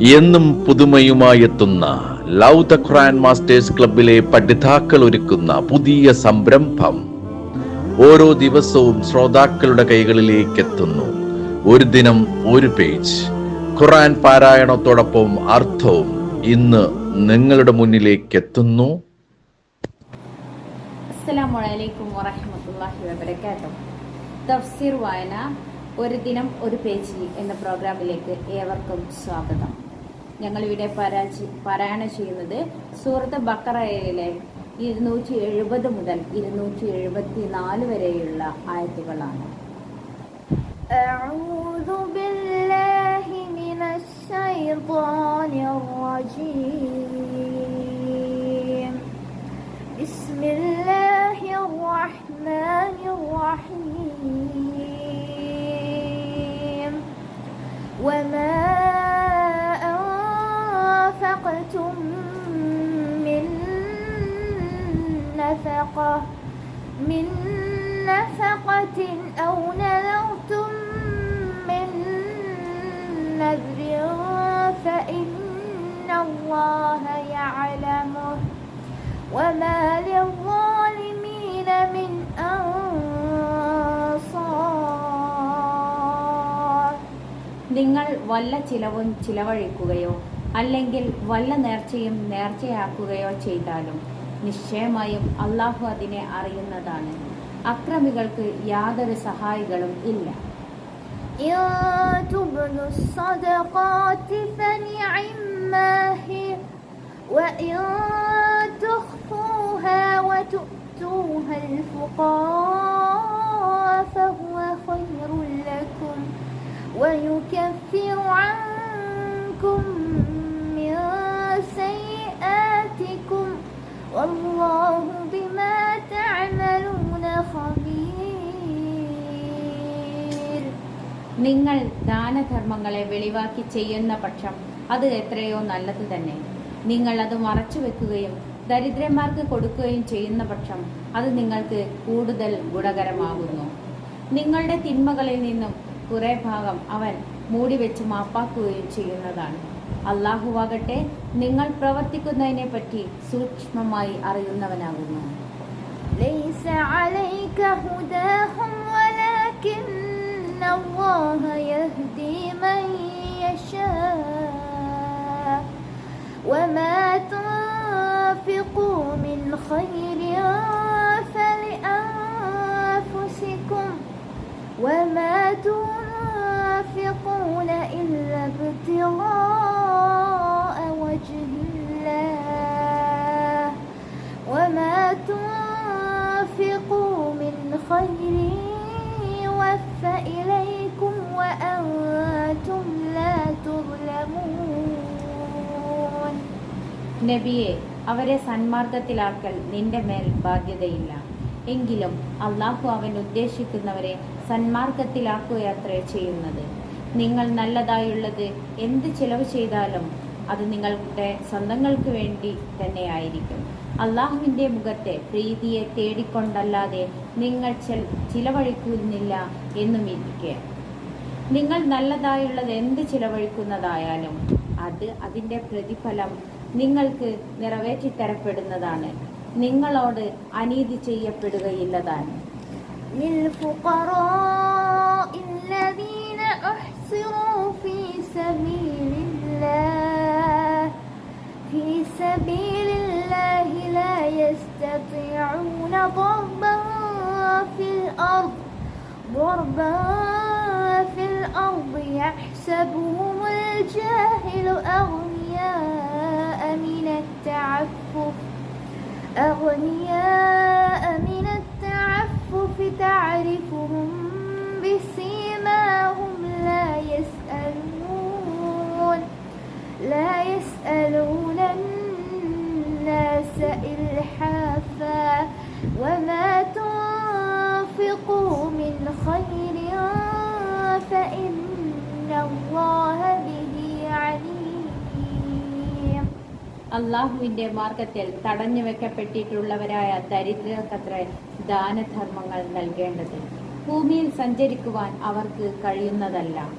എന്നും പുതുമയുമായെത്തുന്ന love the Quran masters ക്ലബിലെ പഠിതാക്കൾ ഒരുക്കുന്ന പുതിയ സംരംഭം ഓരോ ദിവസവും ശ്രോതാക്കളുടെ കൈകളിലേക്ക് എത്തുന്നു ഒരു ദിനം ഒരു പേജ്. ഖുറാൻ പാരായണത്തോടൊപ്പം അർത്ഥവും ഇന്ന് നിങ്ങളുടെ മുന്നിലേക്ക് എത്തുന്നു തഫ്സീർ വായന ഒരു ദിനം ഒരു പേജ് എന്ന പ്രോഗ്രാമിലേക്ക് ഏവർക്കും സ്വാഗതം. ഞങ്ങളിവിടെ പാരാചി പാരായണം ചെയ്യുന്നത് സൂറത്ത് ബക്കറയിലെ ഇരുന്നൂറ്റി എഴുപത് മുതൽ ഇരുന്നൂറ്റി എഴുപത്തി നാല് വരെയുള്ള ആയത്തുകളാണ് أعوذ بالله من الشيطان الرجيم أنفقتم من نفقة من نفقة أو نذرتم من نذر فإن الله يعلمه وما للظالمين من أنصار നിങ്ങൾ വല്ല ചിലവും ചിലവഴിക്കുകയോ അല്ലെങ്കിൽ വല്ല നേർച്ചയും നേർച്ചയാക്കുകയോ ചെയ്താലും നിശ്ചയമായും അള്ളാഹു അതിനെ അറിയുന്നതാണ് അക്രമികൾക്ക് യാതൊരു സഹായികളും ഇല്ല إن تبدوا والله بما تعملون خبير നിങ്ങൾ ദാനധർമ്മങ്ങളെ വെളിവാക്കി ചെയ്യുന്ന പക്ഷം അത് എത്രയോ നല്ലത് തന്നെ നിങ്ങൾ അത് മറച്ചു വെക്കുകയും ദരിദ്രന്മാർക്ക് കൊടുക്കുകയും ചെയ്യുന്ന പക്ഷം അത് നിങ്ങൾക്ക് കൂടുതൽ ഗുണകരമാകുന്നു നിങ്ങളുടെ തിന്മകളിൽ നിന്നും കുറെ ഭാഗം അവൻ മൂടിവെച്ച് മാപ്പാക്കുകയും ചെയ്യുന്നതാണ് അള്ളാഹുവാകട്ടെ നിങ്ങൾ പ്രവർത്തിക്കുന്നതിനെ പറ്റി സൂക്ഷ്മമായി അറിയുന്നവനാകുന്നു ليس عليك هداهم ولكن الله يهدي من يشاء وما تنفقوا من خير فلأنفسكم وما تنفقون إلا ابتغاء إليكم وأنتم لا تظلمون നബിയെ അവരെ സന്മാർഗത്തിലാക്കൽ നിന്റെ മേൽ ബാധ്യതയില്ല എങ്കിലും അള്ളാഹു അവൻ ഉദ്ദേശിക്കുന്നവരെ സന്മാർഗത്തിലാക്കുകയത്രേ ചെയ്യുന്നത് നിങ്ങൾ നല്ലതായുള്ളത് എന്ത് ചിലവ് ചെയ്താലും അത് നിങ്ങളുടെ സ്വന്തങ്ങൾക്ക് വേണ്ടി തന്നെയായിരിക്കും അള്ളാഹുവിൻ്റെ മുഖത്തെ പ്രീതിയെ തേടിക്കൊണ്ടല്ലാതെ നിങ്ങൾ ചെൽ- ചിലവഴിക്കുന്നില്ല എന്നും ഇരിക്കെ നിങ്ങൾ നല്ലതായുള്ളത് എന്ത് ചിലവഴിക്കുന്നതായാലും അത് അതിൻ്റെ പ്രതിഫലം നിങ്ങൾക്ക് നിറവേറ്റിത്തരപ്പെടുന്നതാണ് നിങ്ങളോട് അനീതി ചെയ്യപ്പെടുകയില്ലതാണ് للفقراء ضربا في الأرض يحسبهم الجاهل أغنياء من التعفف. أغنياء من التعفف تعرفهم بسيماهم لا يسألون لا يسألون الناس إلحافا അള്ളാഹുവിന്റെ മാർഗത്തിൽ തടഞ്ഞു വെക്കപ്പെട്ടിട്ടുള്ളവരായ ദരിദ്രർക്കത്ര ദാനധർമ്മങ്ങൾ നൽകേണ്ടത്. ഭൂമിയിൽ സഞ്ചരിക്കുവാൻ അവർക്ക് കഴിയുന്നതല്ല.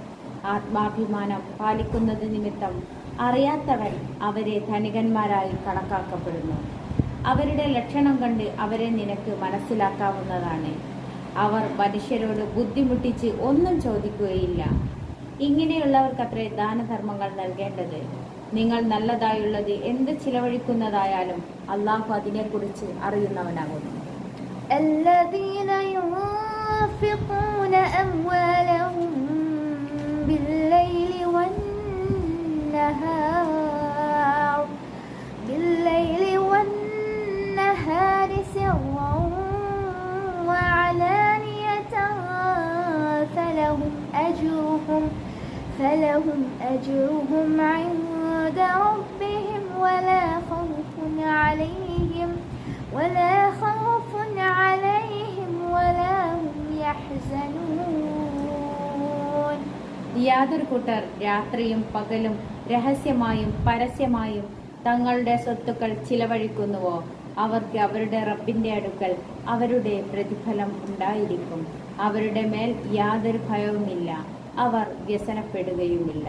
ആത്മാഭിമാനം പാലിക്കുന്നത് നിമിത്തം അറിയാത്തവൻ അവരെ ധനികന്മാരായി കണക്കാക്കപ്പെടുന്നു. അവരുടെ ലക്ഷണം കണ്ട് അവരെ നിനക്ക് മനസ്സിലാക്കാവുന്നതാണ്. അവർ മനുഷ്യരോട് ബുദ്ധിമുട്ടിച്ച് ഒന്നും ചോദിക്കുകയില്ല. ഇങ്ങനെയുള്ളവർക്കത്രേ ദാനധർമ്മങ്ങൾ നൽകേണ്ടത്. നിങ്ങൾ നല്ലതായുള്ളത് എന്ത് ചിലവഴിക്കുന്നതായാലും അള്ളാഹു അതിനെക്കുറിച്ച് അറിയുന്നവനാകുന്നു الذين ينفقون أموالهم بالليل والنهار بالليل والنهار سرا وعلانية فلهم أجرهم فلهم أجرهم عند ربهم ولا خوف عليهم ولا خوف عليهم ولا هم يحزنون യാതൊരു കൂട്ടർ രാത്രിയും പകലും രഹസ്യമായും പരസ്യമായും തങ്ങളുടെ സ്വത്തുക്കൾ ചിലവഴിക്കുന്നുവോ അവർക്ക് അവരുടെ റബ്ബിന്റെ അടുക്കൽ അവരുടെ പ്രതിഫലം ഉണ്ടായിരിക്കും അവരുടെ മേൽ യാതൊരു ഭയവുമില്ല അവർ വ്യസനപ്പെടുകയുമില്ല